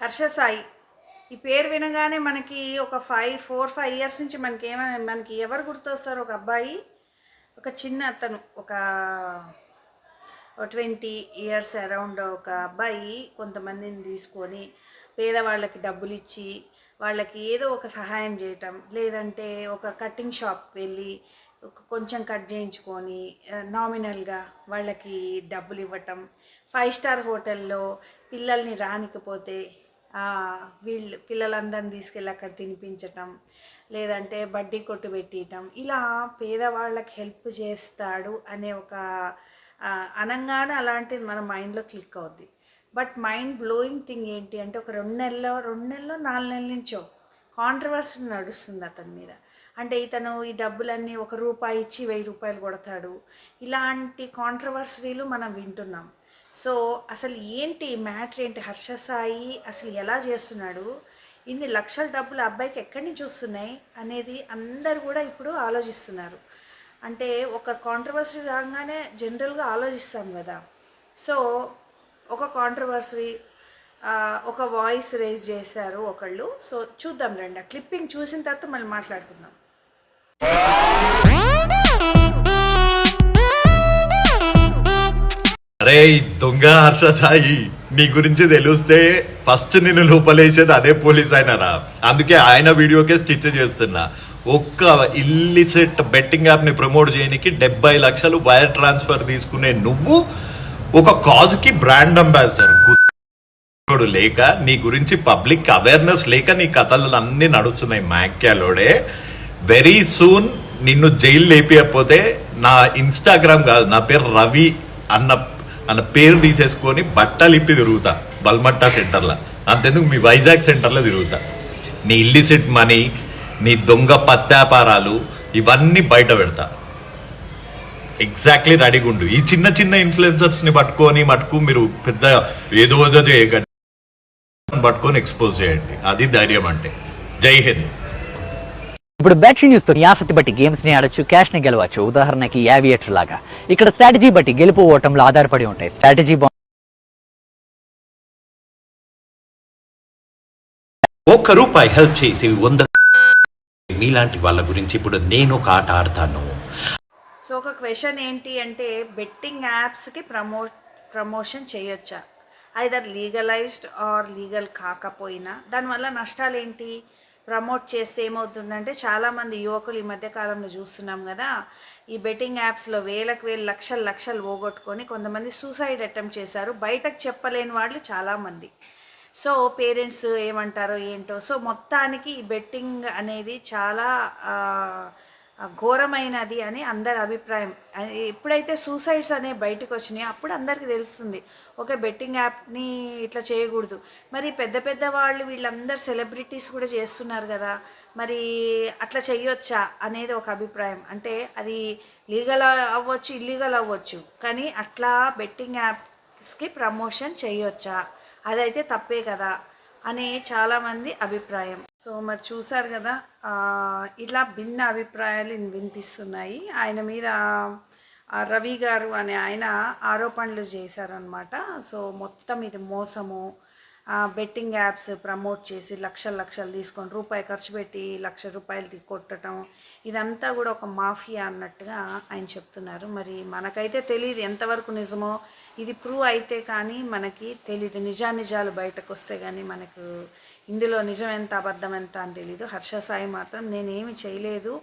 హర్ష సాయి. ఈ పేరు వినగానే మనకి ఒక ఫైవ్ ఫోర్ ఫైవ్ ఇయర్స్ నుంచి మనకి ఏమైనా మనకి ఎవరు గుర్తొస్తారు? ఒక అబ్బాయి ఒక చిన్న అతను ఒక ట్వంటీ ఇయర్స్ అరౌండ్ ఒక అబ్బాయి కొంతమందిని తీసుకొని పేదవాళ్ళకి డబ్బులు ఇచ్చి వాళ్ళకి ఏదో ఒక సహాయం చేయటం లేదంటే ఒక కటింగ్ షాప్ వెళ్ళి కొంచెం కట్ చేయించుకొని నామినల్గా వాళ్ళకి డబ్బులు ఇవ్వటం ఫైవ్ స్టార్ హోటల్లో పిల్లల్ని రానికపోతే వీళ్ళు పిల్లలందరిని తీసుకెళ్ళి అక్కడ తినిపించటం లేదంటే బడ్డీ కొట్టు పెట్టియటం ఇలా పేదవాళ్ళకి హెల్ప్ చేస్తాడు అనే ఒక అనంగానే అలాంటిది మన మైండ్లో క్లిక్ అవుద్ది. బట్ మైండ్ బ్లోయింగ్ థింగ్ ఏంటి అంటే ఒక రెండు నెలల్లో రెండు నెలలో నాలుగు నెలల నుంచో కాంట్రవర్సీ నడుస్తుంది అతని మీద. అంటే ఇతను ఈ డబ్బులన్నీ ఒక రూపాయి ఇచ్చి వెయ్యి రూపాయలు కొడతాడు. ఇలాంటి కాంట్రవర్సీలు మనం వింటున్నాం. సో అసలు ఏంటి మ్యాటర్ ఏంటి హర్ష సాయి అసలు ఎలా చేస్తున్నాడు? ఇన్ని లక్షల డబ్బులు అబ్బాయికి ఎక్కడి నుంచి వస్తున్నాయి? అనేది అందరు కూడా ఇప్పుడు ఆలోచిస్తున్నారు. అంటే ఒక కాంట్రవర్సరీ రాగానే జనరల్గా ఆలోచిస్తాం కదా. సో ఒక కాంట్రవర్సరీ ఒక వాయిస్ రేజ్ చేశారు ఒకళ్ళు. సో చూద్దాం రండి. ఆ క్లిప్పింగ్ చూసిన తర్వాత మళ్ళీ మాట్లాడుకుందాం. అరే దొంగ హర్ష సాయి నీ గురించి తెలిస్తే ఫస్ట్ నిన్ను లోపలేసేది అదే పోలీస్ అయినరా అందుకే ఆయన వీడియోకే స్టిచ్ చేస్తున్నా. ఒక్క ఇల్లిసెట్ బెట్టింగ్ యాప్ని ప్రమోట్ చేయడానికి డెబ్బై లక్షలు వైర్ ట్రాన్స్ఫర్ తీసుకునే నువ్వు ఒక కాజ్కి బ్రాండ్ అంబాసిడర్ లేక నీ గురించి పబ్లిక్ అవేర్నెస్ లేక నీ కథలు అన్ని నడుస్తున్నాయి మ్యాక్యాలోడే వెరీ సూన్ నిన్ను జైలు లేపియకపోతే నా ఇన్స్టాగ్రామ్ కాదు నా పేరు రవి అన్న అన్న పేరు తీసేసుకొని బట్టలు ఇప్పి తిరుగుతా బల్మట్టా సెంటర్లో. అంతేందుకు మీ వైజాగ్ సెంటర్లో తిరుగుతా. నీ ఇల్లిసిట్ మనీ నీ దొంగ పత్యాపారాలు ఇవన్నీ బయట పెడతా. ఎగ్జాక్ట్లీ రెడీగా ఉండు. ఈ చిన్న చిన్న ఇన్ఫ్లుయెన్సర్స్ని పట్టుకొని మటుకు మీరు పెద్ద ఏదో ఏదో చేయకండి. పట్టుకొని ఎక్స్పోజ్ చేయండి. అది ధైర్యం అంటే. జై హింద్. ఇప్పుడు బ్యాటరీ న్యూస్తో నీ ఆసక్తి బట్టి గేమ్స్ని ఆడొచ్చు క్యాష్ని గెలవచ్చు. ఉదాహరణకి యావియేటర్ లాగా. ఇక్కడ స్ట్రాటజీ బట్టి గెలుపు ఓటంలో ఆధారపడి ఉంటాయి. స్ట్రాటజీ ఒక్క రూపాయి హెల్ప్ చేసి వంద మీలాంటి వాళ్ళ గురించి ఇప్పుడు నేను ఒక ఆట ఆడతాను. సో ఒక క్వశ్చన్ ఏంటి అంటే బెట్టింగ్ యాప్స్కి ప్రమో ప్రమోషన్ చేయొచ్చా? ఐదర్ లీగలైజ్డ్ ఆర్ లీగల్ కాకపోయినా. దానివల్ల నష్టాలు ఏంటి ప్రమోట్ చేస్తే ఏమవుతుందంటే చాలామంది యువకులు ఈ మధ్యకాలంలో చూస్తున్నాం కదా ఈ బెట్టింగ్ యాప్స్లో వేలకు వేలు లక్షలు లక్షలు పోగొట్టుకొని కొంతమంది సూసైడ్ అటెంప్ట్ చేశారు. బయటకు చెప్పలేని వాళ్ళు చాలామంది. సో పేరెంట్స్ ఏమంటారో ఏంటో సో మొత్తానికి ఈ బెట్టింగ్ అనేది చాలా ఘోరమైనది అని అందరి అభిప్రాయం. ఎప్పుడైతే సూసైడ్స్ అనేవి బయటకు వచ్చినాయో అప్పుడు అందరికీ తెలుస్తుంది. ఓకే బెట్టింగ్ యాప్ని ఇట్లా చేయకూడదు. మరి పెద్ద పెద్ద వాళ్ళు వీళ్ళందరూ సెలబ్రిటీస్ కూడా చేస్తున్నారు కదా. మరి అట్లా చేయొచ్చా అనేది ఒక అభిప్రాయం. అంటే అది లీగల్ అవ్వచ్చు ఇల్లీగల్ అవ్వచ్చు. కానీ అట్లా బెట్టింగ్ యాప్స్కి ప్రమోషన్ చేయొచ్చా? అదైతే తప్పే కదా. అని చాలామంది అభిప్రాయం. సో మరి చూసారు కదా ఇలా భిన్న అభిప్రాయాలు వినిపిస్తున్నాయి. ఆయన మీద రవి గారు అనే ఆయన ఆరోపణలు చేశారనమాట సో మొత్తం ఇది మోసము బెట్టింగ్ యాప్స్ ప్రమోట్ చేసి లక్షలు లక్షలు తీసుకొని రూపాయి ఖర్చు పెట్టి లక్ష రూపాయలు కొట్టడం ఇదంతా కూడా ఒక మాఫియా అన్నట్టుగా ఆయన చెప్తున్నారు. మరి మనకైతే తెలియదు ఎంతవరకు నిజమో. ఇది ప్రూవ్ అయితే కానీ మనకి తెలియదు నిజానిజాలు బయటకు వస్తే కానీ మనకు ఇందులో నిజం ఎంత అబద్ధం ఎంత అని తెలీదు. హర్ష సాయి మాత్రం నేనేమి చేయలేదు.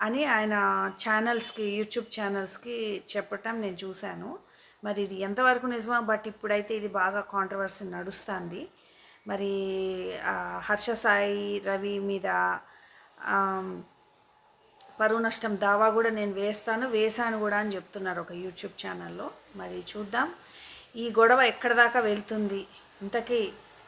అని ఆయన ఛానల్స్కి యూట్యూబ్ ఛానల్స్కి చెప్పటం నేను చూశాను. మరి ఇది ఎంతవరకు నిజమా బట్ ఇప్పుడైతే ఇది బాగా కాంట్రవర్సీ నడుస్తుంది. మరి హర్ష సాయి రవి మీద పరువు నష్టం దావా కూడా నేను వేస్తాను వేశాను కూడా అని చెప్తున్నారు ఒక యూట్యూబ్ ఛానల్లో మరి చూద్దాం. ఈ గొడవ ఎక్కడి దాకా వెళ్తుంది? ఇంతకీ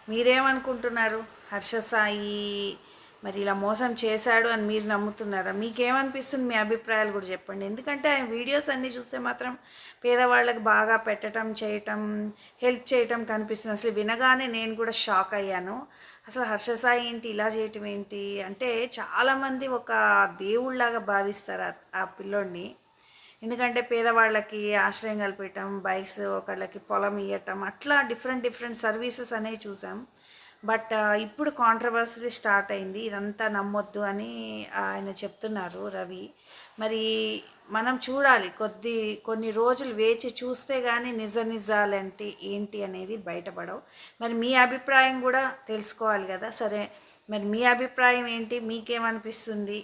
మీరేమనుకుంటున్నారు? హర్ష సాయి మరి ఇలా మోసం చేశాడు అని మీరు నమ్ముతున్నారా? మీకేమనిపిస్తుంది? మీ అభిప్రాయాలు కూడా చెప్పండి. ఎందుకంటే ఆయన వీడియోస్ అన్నీ చూస్తే మాత్రం పేదవాళ్ళకి బాగా పెట్టడం చేయటం హెల్ప్ చేయటం కనిపిస్తుంది. అసలు వినగానే నేను కూడా షాక్ అయ్యాను. అసలు హర్ష సాయి ఏంటి? ఇలా చేయటం ఏంటి? అంటే చాలామంది ఒక దేవుళ్ళలాగా భావిస్తారు ఆ- ఆ పిల్లోడిని. ఎందుకంటే పేదవాళ్ళకి ఆశ్రయం కల్పించటం బైక్స్ ఒకళ్ళకి పొలం ఇవ్వటం అట్లా డిఫరెంట్ డిఫరెంట్ సర్వీసెస్ అనేవి చూసాం. బట్ ఇప్పుడు కాంట్రవర్సరీ స్టార్ట్ అయింది. ఇదంతా నమ్మొద్దు అని ఆయన చెప్తున్నారు రవి. మరి మనం చూడాలి కొద్ది కొన్ని రోజులు వేచి చూస్తే కానీ నిజ నిజాలంటే ఏంటి అనేది బయటపడవు. మరి మీ అభిప్రాయం కూడా తెలుసుకోవాలి కదా. సరే మరి మీ అభిప్రాయం ఏంటి? మీకేమనిపిస్తుంది?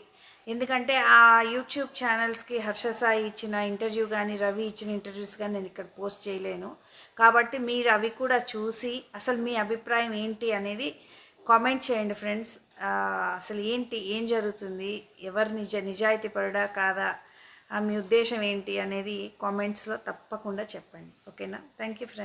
ఎందుకంటే ఆ యూట్యూబ్ ఛానల్స్కి హర్ష సాయి ఇచ్చిన ఇంటర్వ్యూ కానీ రవి ఇచ్చిన ఇంటర్వ్యూస్ కానీ నేను ఇక్కడ పోస్ట్ చేయలేను. కాబట్టి మీరు అవి కూడా చూసి అసలు మీ అభిప్రాయం ఏంటి అనేది కామెంట్ చేయండి ఫ్రెండ్స్. అసలు ఏంటి ఏం జరుగుతుంది ఎవరు నిజ నిజాయితీ పరుడా కాదా మీ ఉద్దేశం ఏంటి అనేది కామెంట్స్లో తప్పకుండా చెప్పండి. ఓకేనా? Thank you friends.